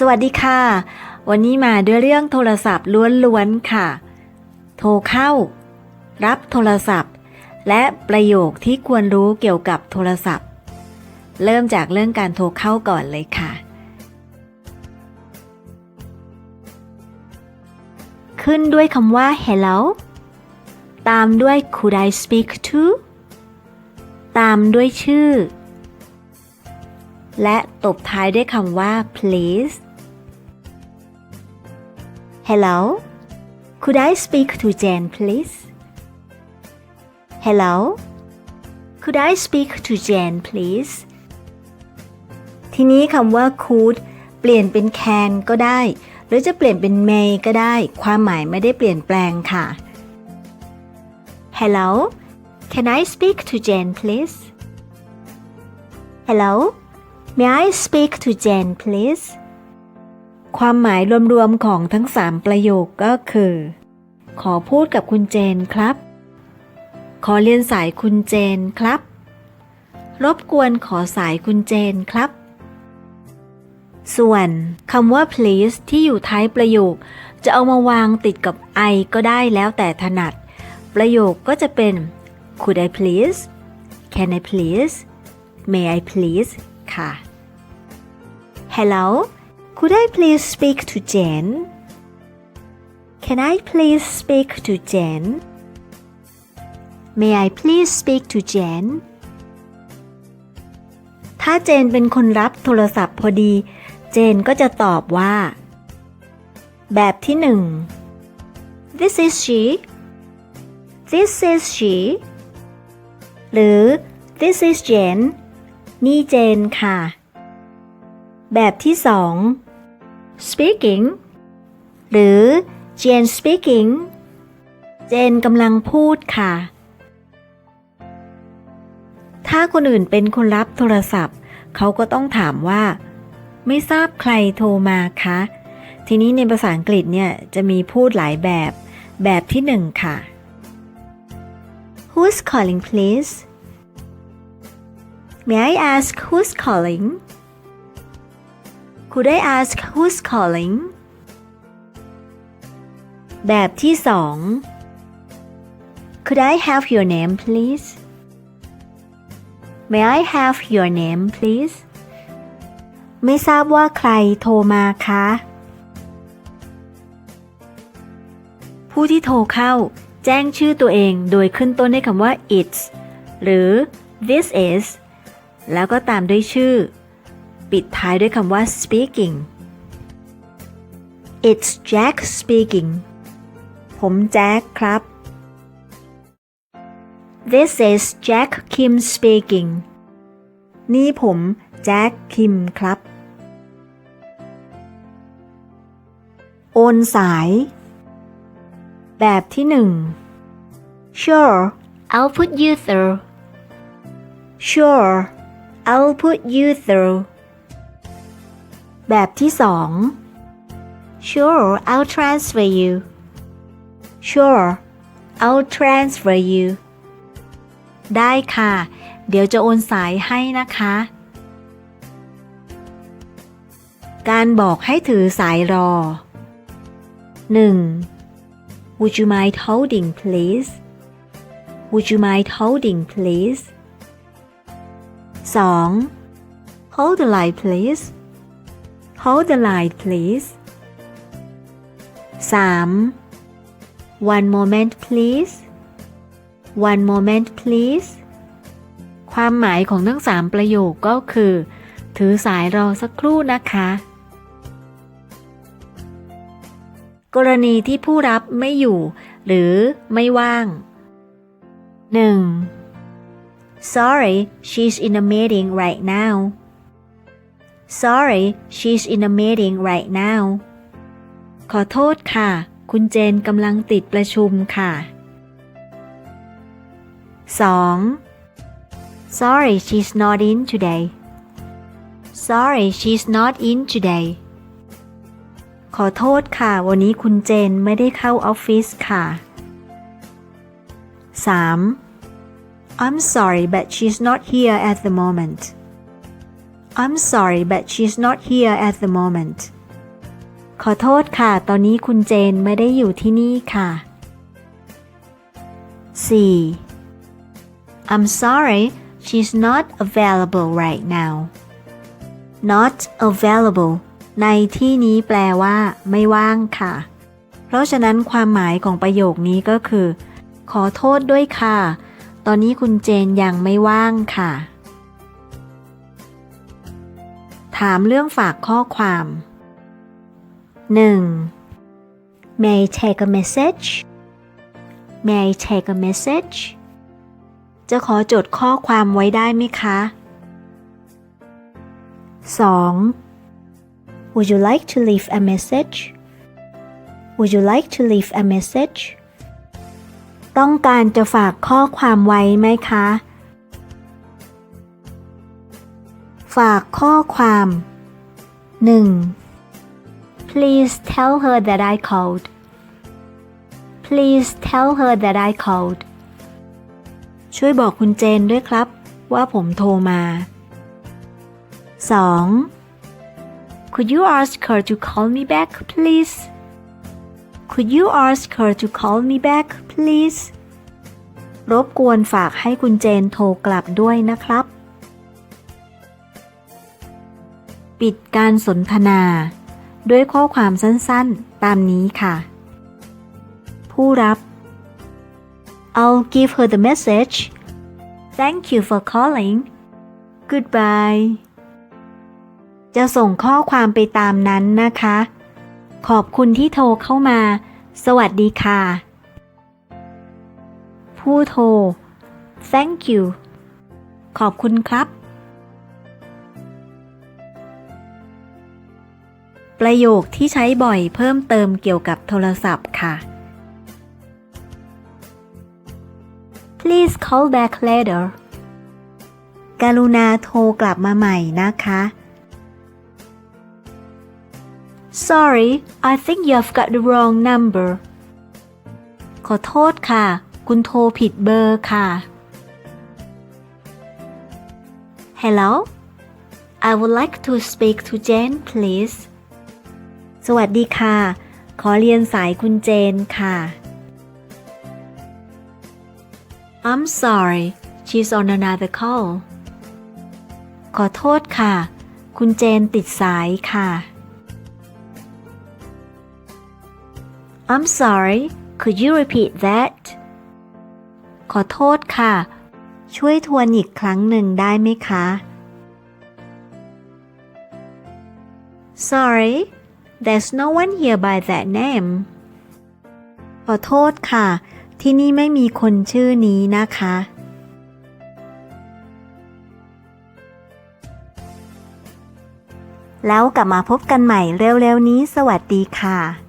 สวัสดีค่ะ วันนี้มาด้วยเรื่องโทรศัพท์ล้วนๆค่ะ โทรเข้า รับโทรศัพท์ และประโยคที่ควรรู้เกี่ยวกับโทรศัพท์ เริ่มจากเรื่องการโทรเข้าก่อนเลยค่ะ ขึ้นด้วยคำว่า hello ตามด้วย could I speak to ตามด้วยชื่อ และตบท้ายด้วยคำว่า please Hello could I speak to Jane please Hello could I speak to Jane please ทีนี้คำว่า could เปลี่ยนเป็น can ก็ได้ หรือจะเปลี่ยนเป็น may ก็ได้ ความหมายไม่ได้เปลี่ยนแปลงค่ะ Hello can I speak to Jane please Hello May I speak to Jane please ความหมายรวมๆของทั้ง3ประโยคก็คือ ขอพูดกับคุณเจนครับ ขอเรียนสายคุณเจนครับ รบกวนขอสายคุณเจนครับ ส่วนคำว่า please ที่อยู่ท้ายประโยค จะเอามาวางติดกับ I ก็ได้แล้วแต่ถนัด ประโยคก็จะเป็น could I please can I please may I please ค่ะ Hello could I please speak to Jane Can I please speak to Jane May I please speak to Jane ถ้าเจนเป็นคนรับโทรศัพท์พอดี เจนก็จะตอบว่า แบบที่หนึ่ง This is she This is she หรือ This is Jane นี่เจนค่ะ แบบที่สอง speaking หรือ Jane speaking เจนกำลังพูดค่ะ ถ้าคนอื่นเป็นคนรับโทรศัพท์ เขาก็ต้องถามว่า ไม่ทราบใครโทรมาคะ ทีนี้ในภาษาอังกฤษเนี่ยจะมีพูดหลายแบบ แบบที่หนึ่งค่ะ Who's calling please May I ask who's calling? Could I ask who's calling? แบบที่สอง Could I have your name please? May I have your name please? ไม่ทราบว่าใครโทรมาคะ ผู้ที่โทรเข้า แจ้งชื่อตัวเองโดยขึ้นต้นด้วยคำว่า it's หรือ this is แล้วก็ตามด้วยชื่อ ปิดท้ายด้วยคำว่า speaking It's Jack speaking ผมแจ็คครับ This is Jack Kim speaking นี่ผมแจ็คคิมครับ โอนสาย แบบที่หนึ่ง Sure I'll put you through Sure I'll put you through แบบที่สอง Sure I'll transfer you Sure I'll transfer you ได้ค่ะ เดี๋ยวจะโอนสายให้นะคะ การบอกให้ถือสายรอ 1. Would you mind holding please Would you mind holding please 2. Hold the line please Hold the line please 3. One moment please One moment please ความหมายของทั้ง 3 ประโยคก็คือ ถือสายรอสักครู่นะคะ กรณีที่ผู้รับไม่อยู่ หรือไม่ว่าง 1. Sorry she's in a meeting right now Sorry she's in a meeting right now ขอโทษค่ะ คุณเจนกำลังติดประชุมค่ะ 2. Sorry she's not in today Sorry she's not in today ขอโทษค่ะ วันนี้คุณเจนไม่ได้เข้าออฟฟิศค่ะ 3. I'm sorry but she's not here at the moment I'm sorry but she's not here at the moment ขอโทษค่ะ ตอนนี้คุณเจนไม่ได้อยู่ที่นี่ค่ะ 4. I'm sorry she's not available right now not available ในที่นี้แปลว่า ไม่ว่างค่ะ เพราะฉะนั้นความหมายของประโยคนี้ก็คือ ขอโทษด้วยค่ะ ตอนนี้คุณเจนยังไม่ว่างค่ะ ถามเรื่องฝากข้อความ 1. May I take a message May I take a message จะขอจดข้อความไว้ได้ไหมคะ 2. Would you like to leave a message Would you like to leave a message ต้องการจะฝากข้อความไว้ไหมคะ ฝากข้อความ 1. Please tell her that I called. Please tell her that I called. ช่วยบอกคุณเจนด้วยครับ ว่าผมโทรมา 2. Could you ask her to call me back, please? Could you ask her to call me back, please? รบกวนฝากให้คุณเจนโทรกลับด้วยนะครับ ปิดการสนทนา ด้วยข้อความสั้นๆ ตามนี้ค่ะ ผู้รับ I'll give her the message Thank you for calling Goodbye จะส่งข้อความไปตามนั้นนะคะ ขอบคุณที่โทรเข้ามา สวัสดีค่ะ ผู้โทร Thank you ขอบคุณครับ ประโยคที่ใช้บ่อยเพิ่มเติมเกี่ยวกับโทรศัพท์ค่ะ Please call back later กรุณาโทรกลับมาใหม่นะคะ Sorry I think you've got the wrong number ขอโทษค่ะ คุณโทรผิดเบอร์ค่ะ Hello I would like to speak to Jane please สวัสดีค่ะ ขอเรียนสายคุณเจนค่ะ I'm sorry she's on another call ขอโทษค่ะ คุณเจนติดสายค่ะ I'm sorry could you repeat that ขอโทษค่ะ ช่วยทวนอีกครั้งหนึ่งได้ไหมคะ Sorry there's no one here by that name ขอโทษค่ะ ที่นี่ไม่มีคนชื่อนี้นะคะ แล้วกลับมาพบกันใหม่เร็วๆนี้สวัสดีค่ะ